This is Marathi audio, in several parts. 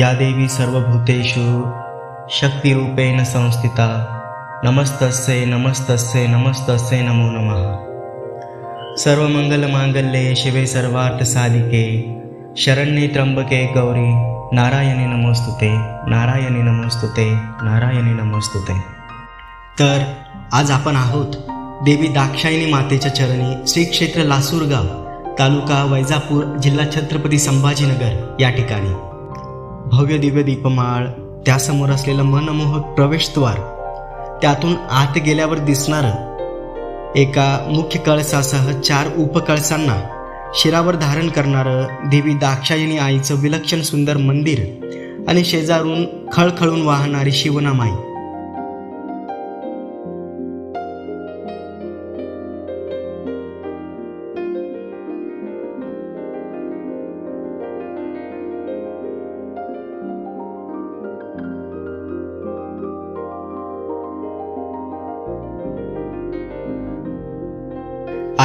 या देवी सर्वभूतेषु शक्तिरूपेण संस्थिता। नमस्तस्ये नमस्तस्ये नमस्तस्ये नमो नमः। सर्वमङ्गलमाङ्गल्ये शिवे सर्वार्थसाधिके शरण्ये त्र्यंबके गौरी नारायणी नमोस्तुते नारायणी नमोस्तुते नारायणी नमोस्तुते। तर आज आपण आहोत देवी दाक्षायणी मातेच्या चरणी श्री क्षेत्र लासूरगाव तालुका वैजापूर जिल्हा छत्रपती संभाजीनगर या ठिकाणी. भव्य दिव्य दीपमाळ त्यासमोर असलेलं मनमोहक प्रवेशद्वार त्यातून आत गेल्यावर दिसणारं एका मुख्य कळसासह चार उपकळसांना शिरावर धारण करणारं देवी दाक्षायणी आईचं विलक्षण सुंदर मंदिर आणि शेजारून खळखळून वाहणारी शिवनामाई.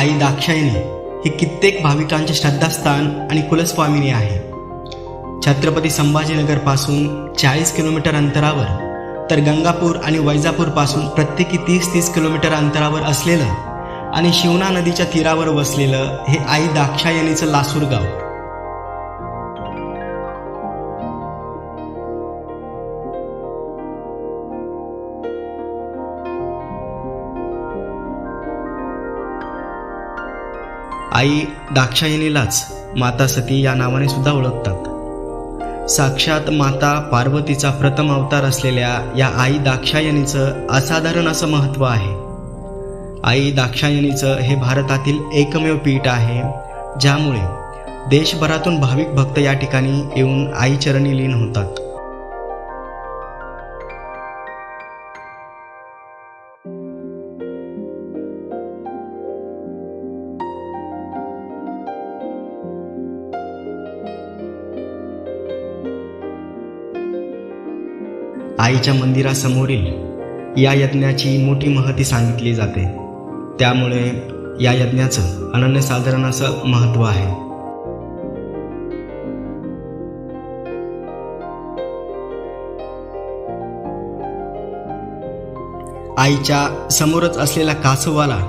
आई दाक्षायणी हे कित्येक भाविकांचे श्रद्धास्थान आणि कुलस्वामिनी आहे छत्रपती संभाजीनगरपासून चाळीस किलोमीटर अंतरावर तर गंगापूर आणि वैजापूरपासून प्रत्येकी तीस तीस किलोमीटर अंतरावर असलेलं आणि शिवना नदीच्या तीरावर वसलेलं हे आई दाक्षायणीचं लासूर गाव. आई दाक्षायणीलाच माता सती या नावाने सुद्धा ओळखतात. साक्षात माता पार्वतीचा प्रथम अवतार असलेल्या या आई दाक्षायणीचं असाधारण असं महत्त्व आहे. आई दाक्षायणीचं हे भारतातील एकमेव पीठ आहे ज्यामुळे देशभरातून भाविक भक्त या ठिकाणी येऊन आईचरणी लीन होतात. आईच्या मंदिरासमोरील या यज्ञाची मोठी महती सांगितली जाते. त्यामुळे या यज्ञाचं अनन्यसाधारण असं महत्त्व आहे. आईच्या समोरच असलेला कासवाला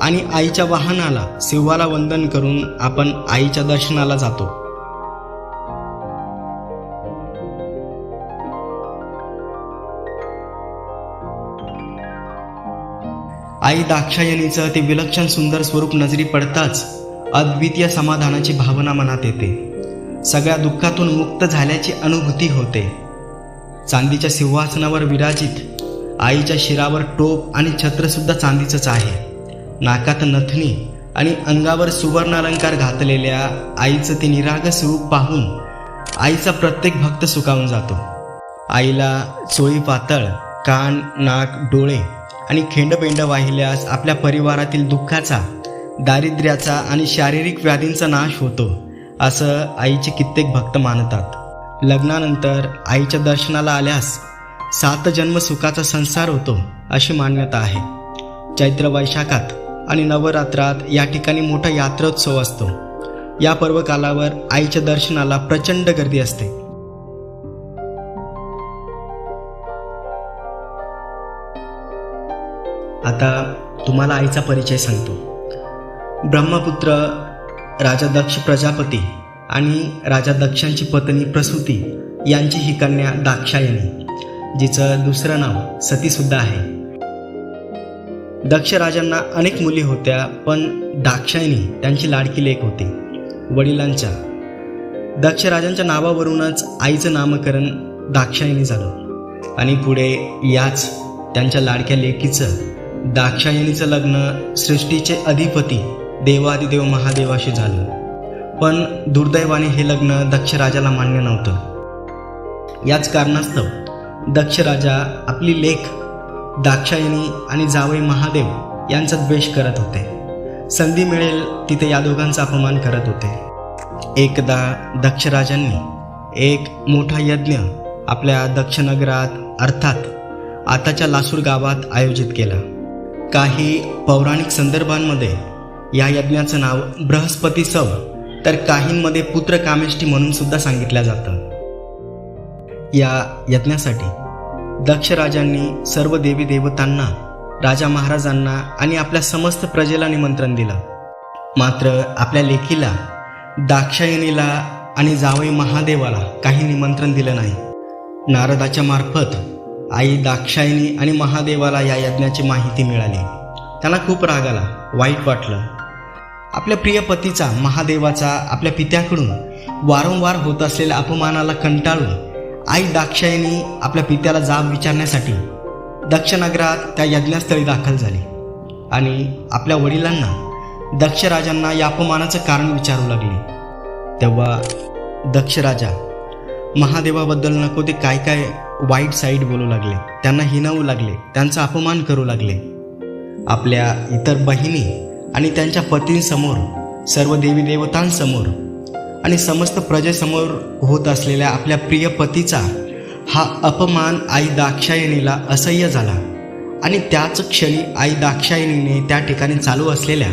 आणि आईच्या वाहनाला शिवाला वंदन करून आपण आईच्या दर्शनाला जातो. आई दाक्षायणीचं ते विलक्षण सुंदर स्वरूप नजरी पडताच अद्वितीय समाधानाची भावना मनात येते. सगळ्या दुःखातून मुक्त झाल्याची अनुभूती होते. चांदीच्या सिंहासनावर विराजित आईच्या शिरावर टोप आणि छत्रसुद्धा चांदीचंच आहे. नाकात नथनी आणि अंगावर सुवर्ण अलंकार घातलेल्या आईचं ते निराग स्वरूप पाहून आईचा प्रत्येक भक्त सुकावून जातो. आईला चोळी पातळ कान नाक डोळे आणि खेंडपेंड वाहिल्यास आपल्या परिवारातील दुःखाचा दारिद्र्याचा आणि शारीरिक व्याधींचा नाश होतो असं आईचे कित्येक भक्त मानतात. लग्नानंतर आईच्या दर्शनाला आल्यास सात जन्म सुखाचा संसार होतो अशी मान्यता आहे. चैत्र वैशाखात आणि नवरात्रात या ठिकाणी मोठा यात्रोत्सव असतो. या पर्वकालावर आईच्या दर्शनाला प्रचंड गर्दी असते. आता तुम्हाला आईचा परिचय सांगतो. ब्रह्मपुत्र राजा दक्ष प्रजापती आणि राजा दक्षांची पत्नी प्रसूती यांची ही कन्या दाक्षायणी जिचं दुसरं नाव सतीसुद्धा आहे. दक्ष राजांना अनेक मुली होत्या पण दाक्षायणी त्यांची लाडकी लेख होती वडिलांच्या. दक्ष राजांच्या नावावरूनच आईचं नामकरण दाक्षायणी झालं आणि पुढे याच त्यांच्या लाडक्या लेकीचं दाक्षायणीचं लग्न सृष्टीचे अधिपती देवादिदेव महादेवाशी झालं. पण दुर्दैवाने हे लग्न दक्ष राजाला मान्य नव्हतं. याच कारणास्तव दक्ष राजा आपली लेख दाक्षायणी आणि जावई महादेव यांचा द्वेष करत होते. संधी मिळेल तिथे या दोघांचा अपमान करत होते. एकदा दक्ष राजांनी एक मोठा यज्ञ आपल्या दक्षनगरात अर्थात आताच्या लासूर गावात आयोजित केला. काही पौराणिक संदर्भांमध्ये या यज्ञाचं नाव बृहस्पती सव तर काहींमध्ये पुत्र कामेष्टी म्हणून सुद्धा सांगितलं जातं या यज्ञासाठी दक्ष राजांनी सर्व देवी देवतांना राजा महाराजांना आणि आपल्या समस्त प्रजेला निमंत्रण दिलं. मात्र आपल्या लेखीला दाक्षायणीला आणि जावई महादेवाला काही निमंत्रण दिलं नाही. नारदाच्या मार्फत आई दाक्षायणी आणि महादेवाला या यज्ञाची माहिती मिळाली. त्यांना खूप राग आला वाईट वाटलं. आपल्या प्रिय पतीचा महादेवाचा आपल्या पित्याकडून वारंवार होत असलेल्या अपमानाला कंटाळून आई दाक्षायणी आपल्या पित्याला जाब विचारण्यासाठी दक्षनगरात त्या यज्ञस्थळी दाखल झाली आणि आपल्या वडिलांना दक्षराजांना या अपमानाचं कारण विचारू लागली. तेव्हा दक्षराजा महादेवाबद्दल नको ते काय काय वाईट साईड बोलू लागले. त्यांना हिनवू लागले. त्यांचा अपमान करू लागले. आपल्या इतर बहिणी आणि त्यांच्या पतींसमोर सर्व देवी देवतांसमोर आणि समस्त प्रजेसमोर होत असलेल्या आपल्या प्रिय पतीचा हा अपमान आई दाक्षायणीला असह्य झाला. आणि त्याच क्षणी आई दाक्षायणीने त्या ठिकाणी चालू असलेल्या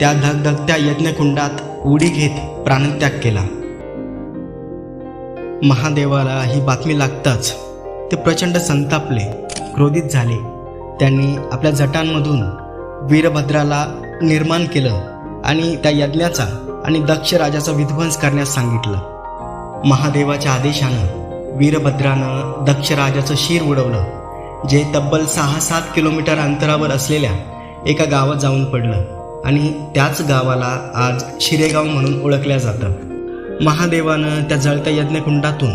त्या धगधगत्या यज्ञकुंडात उडी घेत प्राणत्याग केला. महादेवाला ही बातमी लागताच ते प्रचंड संतापले क्रोधित झाले. त्यांनी आपल्या जटांमधून वीरभद्राला निर्माण केलं आणि त्या यज्ञाचा आणि दक्ष राजाचा विध्वंस करण्यास सांगितलं. महादेवाच्या आदेशानं वीरभद्रानं दक्ष राजाचं शिर उडवलं जे तब्बल सहा सात किलोमीटर अंतरावर असलेल्या एका गावात जाऊन पडलं आणि त्याच गावाला आज शिरेगाव म्हणून ओळखल्या जातं. महादेवानं त्या जळत्या यज्ञकुंडातून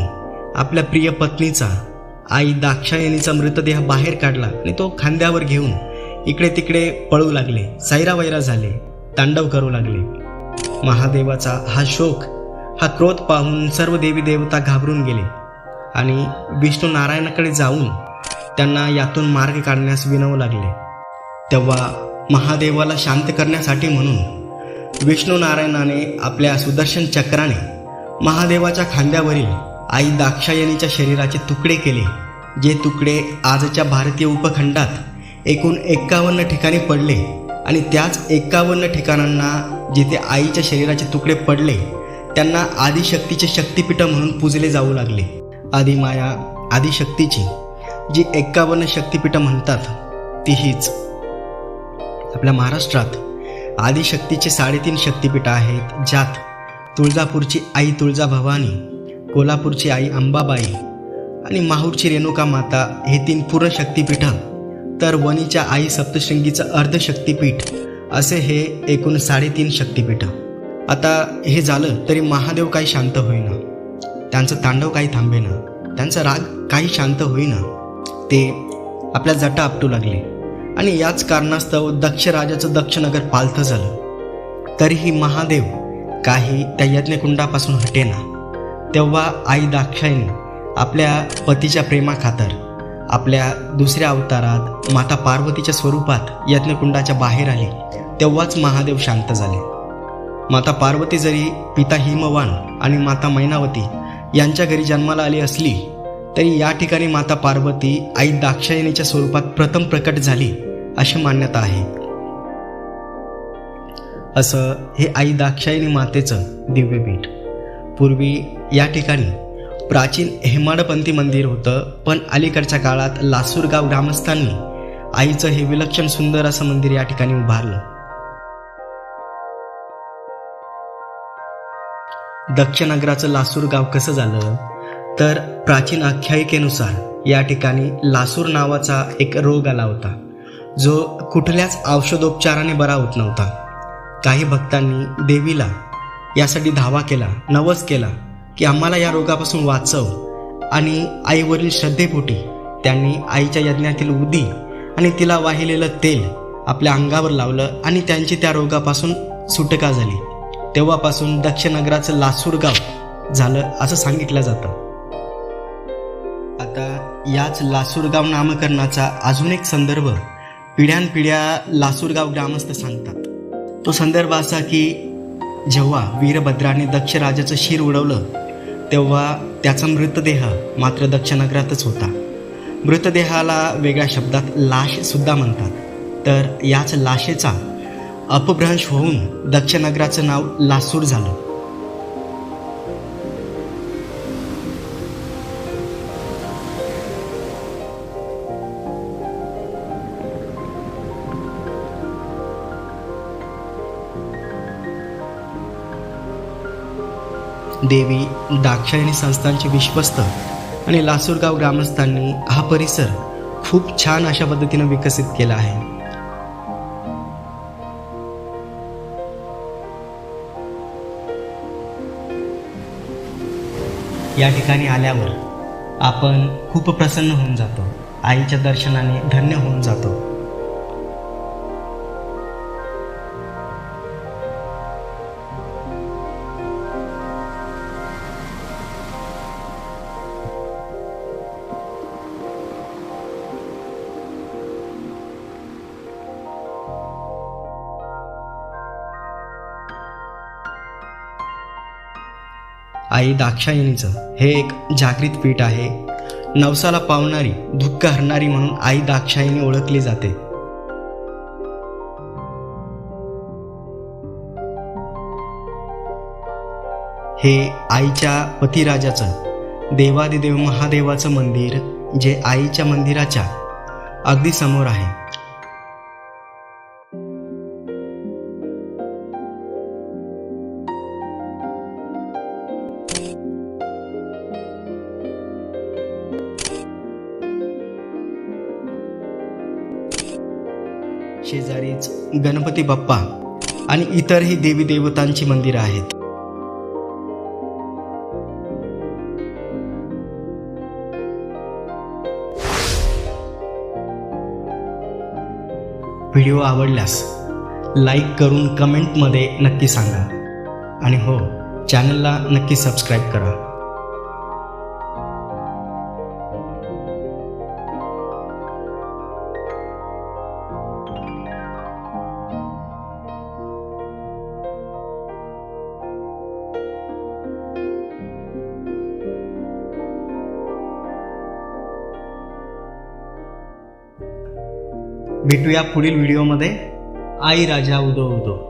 आपल्या प्रिय पत्नीचा आई दाक्षायणीचा मृतदेह बाहेर काढला आणि तो खांद्यावर घेऊन इकडे तिकडे पळू लागले सैरावैरा झाले तांडव करू लागले. महादेवाचा हा शोक हा क्रोध पाहून सर्व देवी देवता घाबरून गेले आणि विष्णू नारायणाकडे जाऊन त्यांना यातून मार्ग काढण्यास विनवू लागले. तेव्हा महादेवाला शांत करण्यासाठी म्हणून विष्णू नारायणाने आपल्या सुदर्शन चक्राने महादेवाच्या खांद्यावरील आई दाक्षायणीच्या शरीराचे तुकडे केले जे तुकडे आजच्या भारतीय उपखंडात एकूण एक्कावन्न ठिकाणी पडले आणि त्याच एक्कावन्न ठिकाणांना जिथे आईच्या शरीराचे तुकडे पडले त्यांना आदिशक्तीचे शक्तिपीठ म्हणून पूजले जाऊ लागले. आदिमाया आदिशक्तीची जी एक्कावन्न शक्तिपीठं म्हणतात ती हीच आपल्या महाराष्ट्रात आदिशक्तीचे साडेतीन शक्तिपीठं आहेत ज्यात तुळजापूरची आई तुळजा भवानी कोल्हापूरची आई अंबाबाई आणि माहूरची रेणुका माता हे तीन पूर्ण शक्तिपीठं तर वणीच्या आई सप्तशृंगीचं अर्धशक्तीपीठ असे हे एकूण साडेतीन शक्तिपीठ. आता हे झालं तरी महादेव काही शांत होईना. त्यांचं तांडव काही थांबेना. त्यांचा राग काही शांत होईना. ते आपल्या जटा आपटू लागले. आणि याच कारणास्तव दक्ष राजाचं दक्षनगर पालथं झालं. तरीही महादेव काही त्या यज्ञकुंडापासून हटेना. तेव्हा आई दाक्षायणी आपल्या पतीच्या प्रेमाखातर आपल्या दुसऱ्या अवतारात माता पार्वतीच्या स्वरूपात यज्ञकुंडाच्या बाहेर आली तेव्हाच महादेव शांत झाले. माता पार्वती जरी पिता हिमवान आणि माता मैनावती यांच्या घरी जन्माला आली असली तरी या ठिकाणी माता पार्वती आई दाक्षायणीच्या स्वरूपात प्रथम प्रकट झाली अशी मान्यता आहे. असं हे आई दाक्षायणी मातेचं दिव्यपीठ. पूर्वी या ठिकाणी प्राचीन हेमाडपंथी मंदिर होतं पण अलीकडच्या काळात लासूरगाव ग्रामस्थांनी आईचं हे विलक्षण सुंदर असं मंदिर या ठिकाणी उभारलं. दक्षनगराचं लासूरगाव कसं झालं? तर प्राचीन आख्यायिकेनुसार या ठिकाणी लासूर नावाचा एक रोग आला होता जो कुठल्याच औषधोपचाराने बरा होत नव्हता. काही भक्तांनी देवीला यासाठी धावा केला नवस केला की आम्हाला या रोगापासून वाचव. आणि आईवरील श्रद्धेपोटी त्यांनी आईच्या यज्ञातील उदी आणि तिला वाहिलेलं तेल आपल्या अंगावर लावलं आणि त्यांची त्या रोगापासून सुटका झाली. तेव्हापासून दक्षनगराचं लासूर गाव झालं असं सांगितलं जातं. आता याच लासूरगाव नामकरणाचा अजून एक संदर्भ पिढ्यानपिढ्या लासूरगाव ग्रामस्थ सांगतात. तो संदर्भ असा की जेव्हा वीरभद्राने दक्ष राजाचं शिर उडवलं तेव्हा त्याचा मृतदेह मात्र दक्षनगरातच होता. मृतदेहाला वेगळ्या शब्दात लाशसुद्धा म्हणतात. तर याच लाशेचा अपभ्रंश होऊन दक्षनगराचं नाव लासूर झालं. देवी दाक्षायणी संस्थांचे विश्वस्त आणि लासूरगाव ग्रामस्थांनी हा परिसर खूप छान अशा पद्धतीनं विकसित केला आहे. या ठिकाणी आल्यावर आपण खूप प्रसन्न होऊन जातो. आईच्या दर्शनाने धन्य होऊन जातो. आई दाक्षायणीचं हे एक जागृत पीठ आहे. नवसाला पावणारी दुःख हरणारी म्हणून आई दाक्षायणी ओळखली जाते. हे आईच्या पतिराजाचं देवादिदेव महादेवाचं मंदिर जे आईच्या मंदिराच्या अगदी समोर आहे. गणपती बाप्पा आणि इतरही देवी देवतांची मंदिरं आहेत. व्हिडिओ आवडल्यास लाईक करून कमेंटमध्ये नक्की सांगा. आणि हो चॅनलला नक्की सबस्क्राईब करा. भेटूया पुढील व्हिडिओमध्ये. आई राजा उदो उदो.